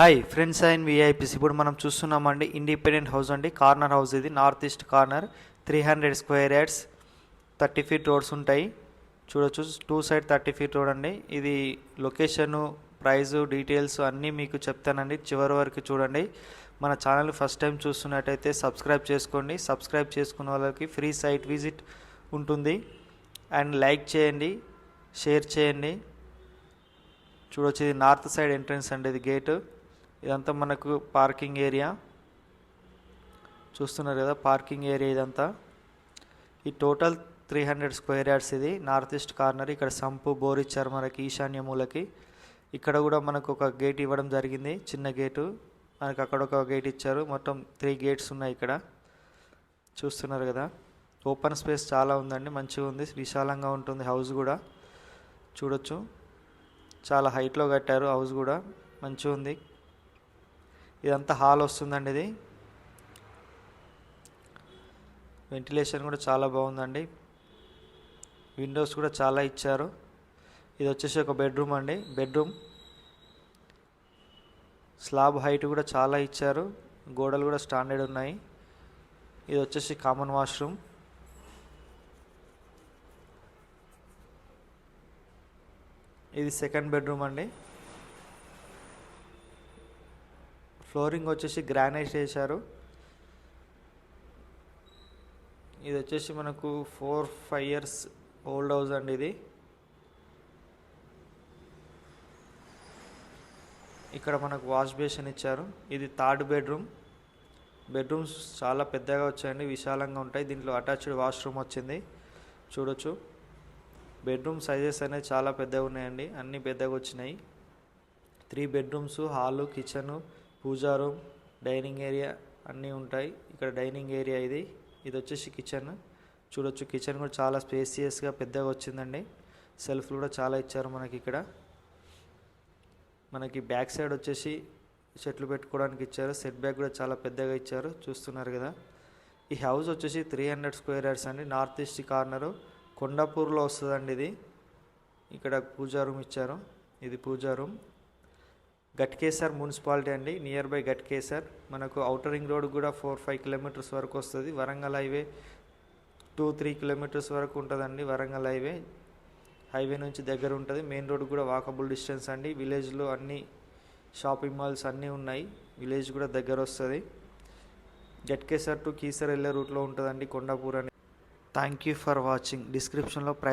Hi friends and VIPs ఇప్పుడు మనం చూస్తున్నామండి ఇండిపెండెంట్ హౌస్ అండి. కార్నర్ హౌస్ ఇది. North east corner. Three hundred square yards thirty feet roads ఉంటాయి. చూడొచ్చు. Two side thirty feet road అండి. ఇది లొకేషను ప్రైజు డీటెయిల్స్ అన్నీ మీకు చెప్తానండి. చివరి వరకు చూడండి. మన ఛానల్ ఫస్ట్ టైం చూస్తున్నట్టయితే సబ్స్క్రైబ్ చేసుకోండి. సబ్స్క్రైబ్ చేసుకున్న వాళ్ళకి ఫ్రీ సైట్ విజిట్ ఉంటుంది. అండ్ లైక్ చేయండి. షేర్ చేయండి. చూడొచ్చు. ఇది నార్త్ సైడ్ ఎంట్రన్స్ అండి. ఇది గేటు. ఇదంతా మనకు పార్కింగ్ ఏరియా. చూస్తున్నారు కదా పార్కింగ్ ఏరియా ఇదంతా. ఈ total three hundred square yards ఇది. నార్త్ ఈస్ట్ కార్నర్ ఇక్కడ సంపు బోర్ ఇచ్చారు మనకి ఈశాన్య మూలకి. ఇక్కడ కూడా మనకు ఒక గేట్ ఇవ్వడం జరిగింది చిన్న గేటు. మనకి అక్కడ ఒక గేట్ ఇచ్చారు. మొత్తం త్రీ గేట్స్ ఉన్నాయి ఇక్కడ. చూస్తున్నారు కదా ఓపెన్ స్పేస్ చాలా ఉందండి మంచిగా ఉంది. విశాలంగా ఉంటుంది హౌస్ కూడా. చూడొచ్చు. చాలా హైట్లో కట్టారు హౌస్ కూడా మంచిగా ఉంది. ఇదంతా హాల్ వస్తుందండి ఇది. వెంటిలేషన్ కూడా చాలా బాగుందండి. విండోస్ కూడా చాలా ఇచ్చారు. ఇది వచ్చేసి ఒక బెడ్రూమ్ అండి. బెడ్రూమ్ స్లాబ్ హైట్ కూడా చాలా ఇచ్చారు. గోడలు కూడా స్టాండర్డ్ ఉన్నాయి. ఇది వచ్చేసి కామన్ వాష్రూమ్. ఇది సెకండ్ బెడ్రూమ్ అండి. ఫ్లోరింగ్ వచ్చేసి గ్రానైట్ వేశారు. ఇది వచ్చేసి మనకు four five years old house అండి ఇది. ఇక్కడ మనకు వాష్ బేసిన్ ఇచ్చారు. ఇది థర్డ్ బెడ్రూమ్. బెడ్రూమ్స్ చాలా పెద్దగా వచ్చాయండి విశాలంగా ఉంటాయి. దీంట్లో అటాచ్డ్ వాష్రూమ్ వచ్చింది. చూడొచ్చు. బెడ్రూమ్ సైజెస్ అనేవి చాలా పెద్దగా ఉన్నాయండి అన్నీ పెద్దగా వచ్చినాయి. Three bedrooms hall kitchen puja room dining area అన్నీ ఉంటాయి. ఇక్కడ డైనింగ్ ఏరియా ఇది. ఇది వచ్చేసి కిచెన్ చూడొచ్చు కిచెన్ కూడా చాలా స్పేసియస్గా పెద్దగా వచ్చిందండి. సెల్ఫ్లు కూడా చాలా ఇచ్చారు మనకి ఇక్కడ. మనకి బ్యాక్ సైడ్ వచ్చేసి చెట్లు పెట్టుకోవడానికి ఇచ్చారు. సెట్ బ్యాక్ కూడా చాలా పెద్దగా ఇచ్చారు. చూస్తున్నారు కదా. ఈ హౌస్ వచ్చేసి త్రీ హండ్రెడ్ స్క్వేర్ యార్డ్స్ అండి. నార్త్ ఈస్ట్ కార్నరు కొండాపూర్లో వస్తుందండి ఇది. ఇక్కడ పూజా రూమ్ ఇచ్చారు. ఇది పూజా రూమ్ గట్కేసర్ మున్సిపాలిటీ అండి నియర్ బై గట్కేసర్. మనకు అవుటర్ రింగ్ రోడ్ కూడా ఫోర్ ఫైవ్ కిలోమీటర్స్ వరకు వస్తుంది. Warangal highway two three kilometres వరకు ఉంటుందండి వరంగల్ హైవే హైవే నుంచి దగ్గర ఉంటుంది. మెయిన్ రోడ్ కూడా వాకబుల్ డిస్టెన్స్ అండి. విలేజ్లో అన్ని షాపింగ్ మాల్స్ అన్నీ ఉన్నాయి. విలేజ్ కూడా దగ్గర వస్తుంది. గట్కేసర్ టు కీసర్ వెళ్ళే రూట్లో ఉంటుందండి కొండాపూర్ అని. థ్యాంక్ యూ ఫర్ వాచింగ్ డిస్క్రిప్షన్లో ప్రైస్